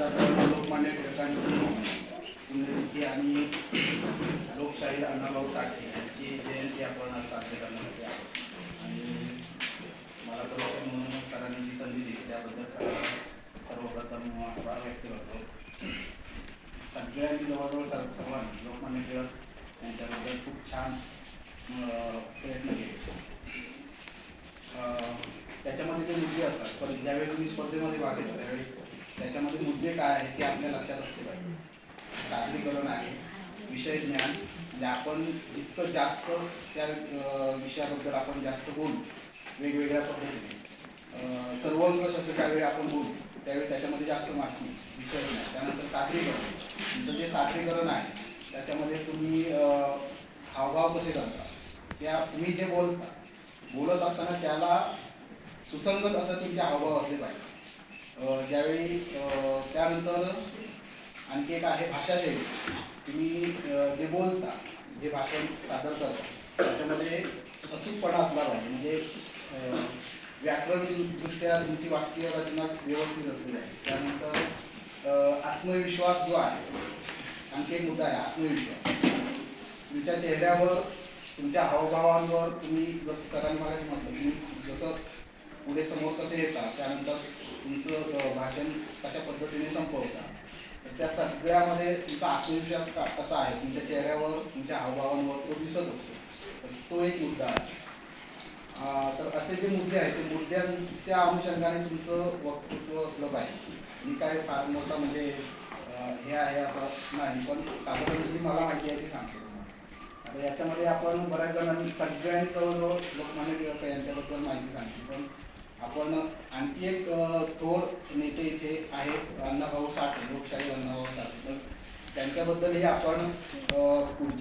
दादा लोकमान्य टिळकांची आणि लोकशाहीर अण्णाभाऊ साठे यांची जयंती आपण आज साजरी करण्यासाठी आहोत. आणि मला परिचय म्हणून सरांनी जी संधी दिली त्याबद्दल सरांना सर्वप्रथम आभार व्यक्त करतो. सगळ्यांनी जवळजवळ सर सर्वांनी लोकमान्य टिळक यांच्याबद्दल खूप छान प्रयत्न केले. त्याच्यामध्ये जे मुद्दे असतात पण ज्यावेळी तुम्ही स्पर्धेमध्ये भाग घेता त्यावेळी त्याच्यामध्ये मुद्दे काय आहेत ते आपल्या लक्षात असले पाहिजे. सादरीकरण आहे विषय ज्ञान म्हणजे आपण जितकं जास्त त्या विषयाबद्दल आपण जास्त बोलू वेगवेगळ्या पद्धतीने. सर्वंकष असं त्यावेळी आपण बोलू त्यावेळी त्याच्यामध्ये जास्त माहिती विषय ज्ञान त्यानंतर सादरीकरण. तुमचं जे सादरीकरण आहे त्याच्यामध्ये तुम्ही हावभाव कसे करता? त्या तुम्ही जे बोलता बोलत असताना त्याला सुसंगत असं तुमचे हावभाव असले पाहिजे. ज्यावेळी त्यानंतर आणखी एक आहे भाषाशैली. तुम्ही जे बोलता जे भाषण सादर करता त्याच्यामध्ये अचूकपणा असला पाहिजे. म्हणजे व्याकरणदृष्ट्या तुमची वाक्य रचना व्यवस्थित असली आहे त्यानंतर आत्मविश्वास जो आहे आणखी एक मुद्दा आहे आत्मविश्वास. तुमच्या चेहऱ्यावर तुमच्या हावभावांवर तुम्ही जसं सरांनी मला म्हटलं तुम्ही जसं पुढे समोर कसे येतात त्यानंतर तुमचं भाषण कशा पद्धतीने संपवता? तर त्या सगळ्यामध्ये तुमचा आत्मविश्वास का कसा आहे? तुमच्या चेहऱ्यावर तुमच्या हावभावांवर तो दिसत असतो. तर तो एक मुद्दा आहे. तर असे जे मुद्दे आहेत ते मुद्द्यांच्या अनुषंगाने तुमचं वक्तृत्व असलं पाहिजे. मी काय फार मोठा म्हणजे हे आहे असं नाही पण साधारण जी मला माहिती आहे ती सांगतो आता याच्यामध्ये आपण बऱ्याच जणांनी सगळ्यांनी जवळजवळ लोकमान्य टिळक यांच्याबद्दल माहिती सांगितली पण आपण आणखी एक थोर नेते इथे आहेत अण्णाभाऊ साठे लोकशाही अण्णाभाऊ साठे. तर त्यांच्याबद्दलही आपण पुढच्या